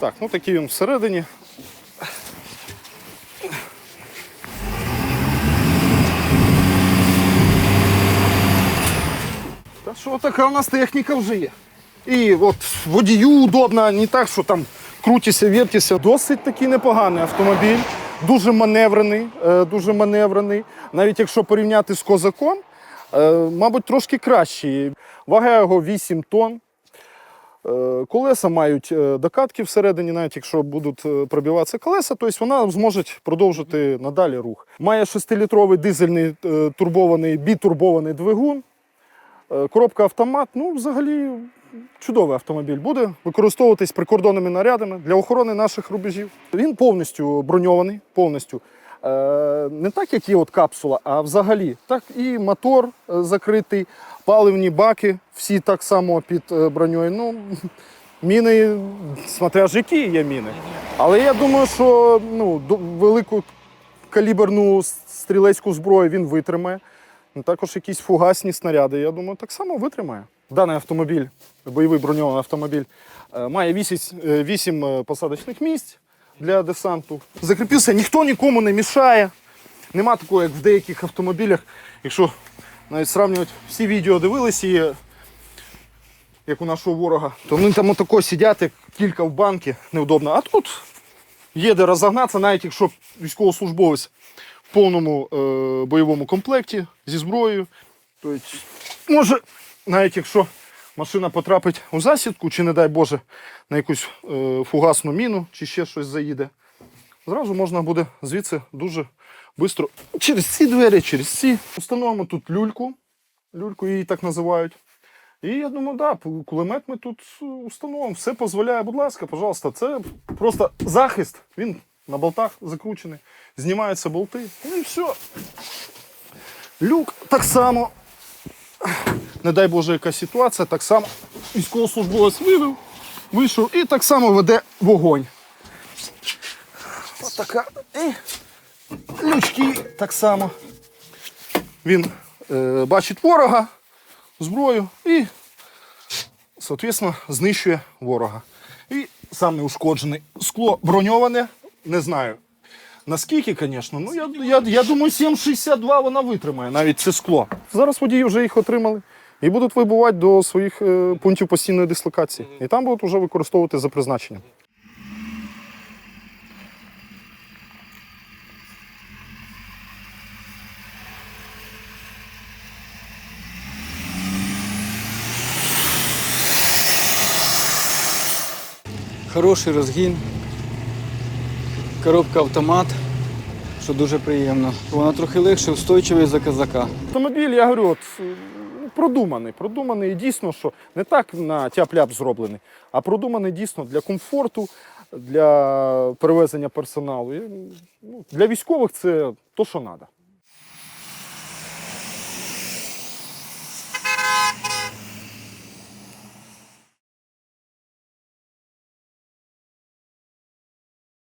Так, ну такий він всередині. Та що така у нас техніка вже є. І от водію удобно, не так, що там крутися, вертися. Досить такий непоганий автомобіль, дуже маневрений, е, дуже маневрений. Навіть якщо порівняти з козаком, е, мабуть, трошки кращий. Вага його 8 тонн. Е, Колеса мають е, докатки всередині, навіть якщо будуть е, пробиватися колеса, тобто вона зможе продовжити надалі рух. Має 6-літровий дизельний турбований, бітурбований двигун. Коробка автомат, ну, взагалі чудовий автомобіль. Буде використовуватись прикордонними нарядами для охорони наших рубежів. Він повністю броньований, повністю. Е, Не так, як є от капсула, а взагалі. Так і мотор е, закритий, паливні баки, всі так само під е, броньою. Ну, міни, смотря ж які є міни. Але я думаю, що ну, велику каліберну стрілецьку зброю він витримає. Ну, Також якісь фугасні снаряди, я думаю, так само витримає. Даний автомобіль, бойовий броньований автомобіль, має 8, посадочних місць для десанту. Закріпився, ніхто нікому не мішає. Нема такого, як в деяких автомобілях. Якщо навіть сравнювати всі відео дивилися, і, як у нашого ворога, то вони там отако сидять, як кілька в банки, неудобно. А тут є де розогнатися, навіть якщо військовослужбовець в повному е, бойовому комплекті зі зброєю. Тобто, може, навіть якщо машина потрапить у засідку, чи, не дай Боже, на якусь е, фугасну міну, чи ще щось заїде, зразу можна буде звідси дуже швидко через ці двері, через ці. Установимо тут люльку. Люльку її так називають. І я думаю, да, кулемет ми тут е, установимо. Все дозволяє, будь ласка, пожалуйста. Це просто захист. Він на болтах закручений. Знімаються болти. Ну і все. Люк так само. Не дай Боже, яка ситуація, так само військовослужбовець вивів, вийшов і так само веде вогонь. Ось така. І лючки так само. Він е, бачить ворога, зброю і, соответственно, знищує ворога. І сам неушкоджений. Скло броньоване, не знаю. Наскільки, звісно, ну я, я, я думаю, 7,62 вона витримає, навіть це скло. Зараз водії вже їх отримали і будуть вибувати до своїх е, пунктів постійної дислокації. І там будуть вже використовувати за призначенням. Хороший розгін, коробка автомат, що дуже приємно. Вона трохи легше, устойчивий за казака. Автомобіль, я говорю, от, продуманий. Продуманий дійсно, що не так на тяп-ляп зроблений, а продуманий дійсно для комфорту, для перевезення персоналу. Ну, для військових це то, що треба.